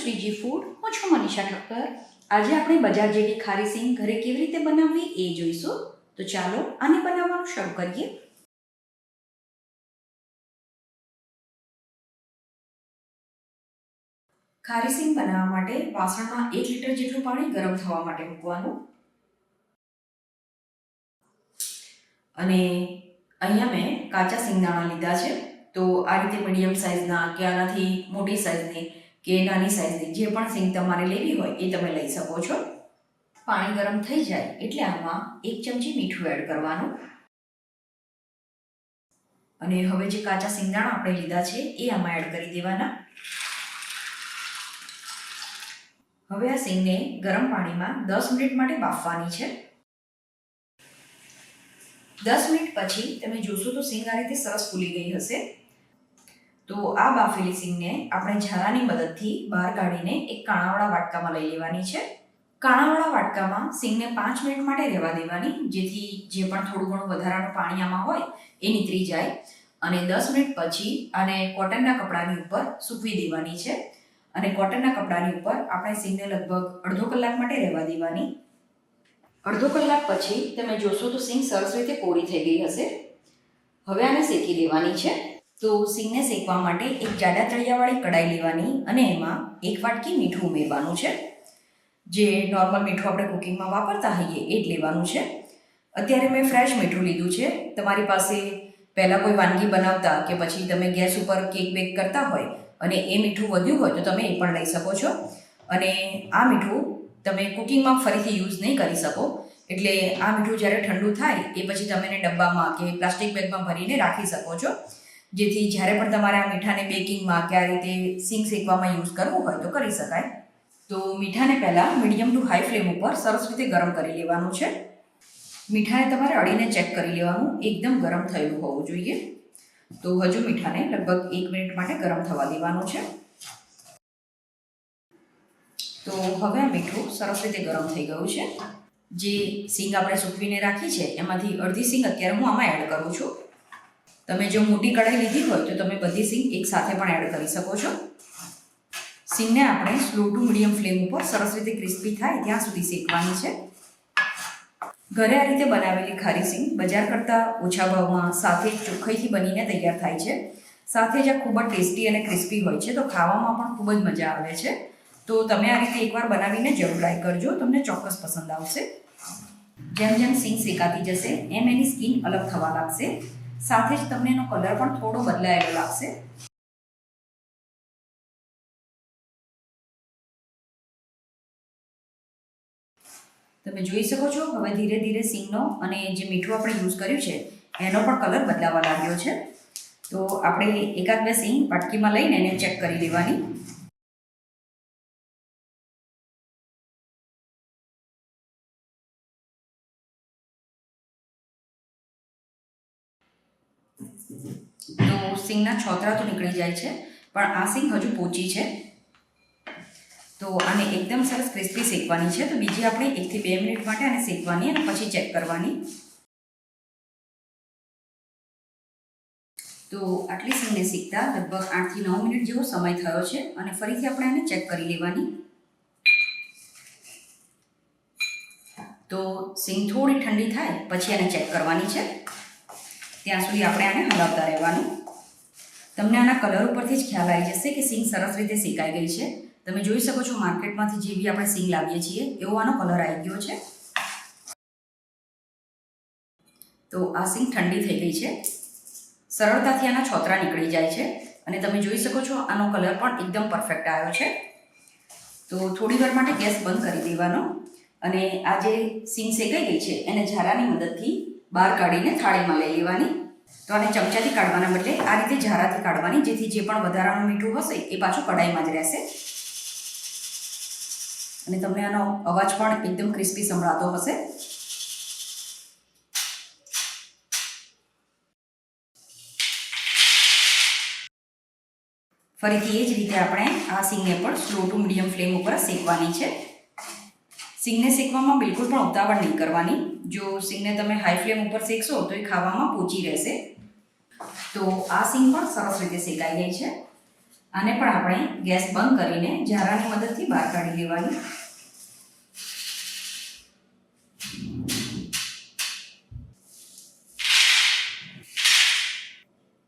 Shriji food હું છું મનીષા ઠક્કર. આજે આપણે બજાર જેવી ખારી સિંગ ઘરે કેવી રીતે બનાવવી એ જોઈશું. તો ચાલો આને બનાવવાનું શરૂ કરીએ. ખારી સિંગ બનાવવા માટે વાસણમાં એક લીટર જેટલું પાણી ગરમ થવા માટે મૂકવાનું. અને અહીંયા મેં કાચા સિંગદાણા લીધા છે. તો આ રીતે મીડિયમ સાઇઝના કે આનાથી મોટી સાઇઝની કે નાની સાઇઝની જે પણ સિંગ તમારે લેવી હોય એ તમે લઈ શકો છો. પાણી ગરમ થઈ જાય એટલે આમાં એક ચમચી મીઠું એડ કરવાનું. અને હવે જે કાચા સિંગદાણા આપણે લીધા છે એ આમાં એડ કરી દેવાના. હવે આ સિંગને ગરમ પાણીમાં દસ મિનિટ માટે બાફવાની છે. દસ મિનિટ પછી તમે જોશો તો સિંગ આ રીતે સરસ ફૂલી ગઈ હશે. તો આ બાફેલી સિંગને આપણે ઝારાની મદદથી બહાર કાઢીને એક કાણાવાળા વાટકામાં લઈ લેવાની છે. કાણાવાળા વાટકામાં સિંગને પાંચ મિનિટ માટે રહેવા દેવાની, જેથી જે પણ થોડું ઘણું વધારાનું પાણી આમાં હોય એ નીતરી જાય. અને દસ મિનિટ પછી આને કોટનના કપડાની ઉપર સૂકવી દેવાની છે. અને કોટનના કપડાની ઉપર આપણે સિંગને લગભગ અડધો કલાક માટે રહેવા દેવાની. અડધો કલાક પછી તમે જોશો તો સિંગ સરસ રીતે કોરી થઈ ગઈ હશે. હવે આને શેકી દેવાની છે. તો સિંગને શેકવા માટે એક જાડા તળિયાવાળી કડાઈ લેવાની અને એમાં એક વાટકી મીઠું ઉમેરવાનું છે. જે નોર્મલ મીઠું આપણે કુકિંગમાં વાપરતા હોઈએ એ જ લેવાનું છે. અત્યારે મેં ફ્રેશ મીઠું લીધું છે. તમારી પાસે પહેલાં કોઈ વાનગી બનાવતા કે પછી તમે ગેસ ઉપર કેક બેક કરતા હોય અને એ મીઠું વધ્યું હોય તો તમે એ પણ લઈ શકો છો. અને આ મીઠું તમે કુકિંગમાં ફરીથી યુઝ નહીં કરી શકો. એટલે આ મીઠું જ્યારે ઠંડુ થાય એ પછી તમે એને ડબ્બામાં કે પ્લાસ્ટિક બેગમાં ભરીને રાખી શકો છો. જેથી જ્યારે પણ તમારે આ મીઠાને બેકિંગમાં કે આ રીતે સિંગ શેકવામાં યુઝ કરવું હોય તો કરી શકાય. તો મીઠાને પહેલાં મીડિયમ ટુ હાઈ ફ્લેમ ઉપર સરસ રીતે ગરમ કરી લેવાનું છે. મીઠાને તમારે અડીને ચેક કરી લેવાનું, એકદમ ગરમ થયેલું હોવું જોઈએ. તો હજુ મીઠાને લગભગ એક મિનિટ માટે ગરમ થવા દેવાનું છે. તો હવે આ મીઠું સરસ રીતે ગરમ થઈ ગયું છે. જે સિંગ આપણે સૂકવીને રાખી છે, એમાંથી અડધી સિંગ અત્યારે હું આમાં એડ કરું છું. તમે જો મોટી કઢાઈ લીધી હોય તો તમે બધી સિંગ એક સાથે પણ એડ કરી શકો છો. સિંગને આપણે સ્લો ટુ મીડિયમ ફ્લેમ ઉપર સરસ રીતે ક્રિસ્પી થાય ત્યાં સુધી શેકવાની છે. ઘરે આ રીતે બનાવેલી ખારી સિંગ બજાર કરતાં ઓછા ભાવમાં સાથે ચોખ્ખાઈથી બનીને તૈયાર થાય છે. સાથે જ આ ખૂબ જ ટેસ્ટી અને ક્રિસ્પી હોય છે તો ખાવામાં પણ ખૂબ જ મજા આવે છે. તો તમે આ રીતે એકવાર બનાવીને જરૂર ટ્રાય કરજો, તમને ચોક્કસ પસંદ આવશે. જેમ જેમ સિંગ શેકાતી જશે, એમ એની સ્કીન અલગ થવા લાગશે. સાથે જ તમને એનો કલર પણ થોડો બદલાયેલો લાગશે. તમે જોઈ શકો છો, હવે ધીરે ધીરે સિંગનો અને જે મીઠું આપણે યુઝ કર્યું છે, એનો પણ કલર બદલાવા લાગ્યો છે. તો આપણે એકાદ બે સિંગ વાટકીમાં લઈને એને ચેક કરી લેવાની. તો સિંગના છોતરા તો નીકળી જાય છે, પણ આ સિંગ હજુ પોચી છે. તો આને એકદમ સરસ ક્રિસ્પી શેકવાની છે, તો બીજી આપણે એકથી બે મિનિટ માટે આને શેકવાની અને પછી ચેક કરવાની. તો આટલી સિંગને શીખતા લગભગ આઠથી નવ મિનિટ જેવો સમય થયો છે અને ફરીથી આપણે આને ચેક કરી લેવાની. તો સિંગ થોડી ઠંડી થાય, પછી આને ચેક કરવાની છે. ત્યાં સુધી આપણે આને હલાવતા રહેવાનું. તમને આના કલર ઉપરથી જ ખ્યાલ આવી જશે કે સિંગ સરસ રીતે શેકાઈ ગઈ છે. તમે જોઈ શકો છો માર્કેટમાંથી જે બી આપણે સિંગ લાવીએ છીએ, એવો આનો કલર આવી ગયો છે. તો આ સિંગ ઠંડી થઈ ગઈ છે. સરળતાથી આના છોતરા નીકળી જાય છે. અને તમે જોઈ શકો છો આનો કલર પણ એકદમ પરફેક્ટ આવ્યો છે. તો થોડી વાર માટે ગેસ બંધ કરી દેવાનો. અને આ જે સિંગ શેકાઈ ગઈ છે, એને ઝારાની મદદથી બહાર કાઢીને થાળીમાં લઈ લેવાની. તો આને ચમચાથી કાઢવાના બદલે આ રીતે ઝારાથી કાઢવાની, જેથી જે પણ વધારાનું મીઠું હશે એ પાછું કડાઈમાં જ રહેશે. અને તમને આનો અવાજ પણ એકદમ ક્રિસ્પી સંભળાતો હશે. ફરીથી એ જ રીતે આપણે આ સિંગને પણ સ્લો ટુ મીડિયમ ફ્લેમ ઉપર શેકવાની છે. સિંગને શેકવામાં બિલકુલ પણ ઉતાવળ નહીં કરવાની. જો સિંગને તમે હાઈ ફ્લેમ ઉપર શેકશો, તો એ ખાવામાં પોચી રહેશે. તો આ સિંગ પણ સરસ રીતે શેકાઈ ગઈ છે. આને પણ આપણે ગેસ બંધ કરીને ઝારાની મદદથી બહાર કાઢી લેવાની.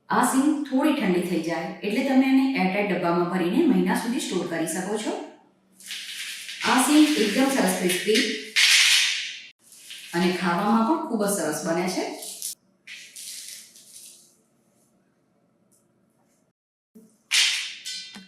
આ સિંગ થોડી ઠંડી થઈ જાય, એટલે તમે એને એરટાઇટ ડબ્બામાં ભરીને મહિના સુધી સ્ટોર કરી શકો છો. આ એકદમ સરસ ક્રિસ્પી અને ખાવામાં પણ ખૂબ જ સરસ બને છે.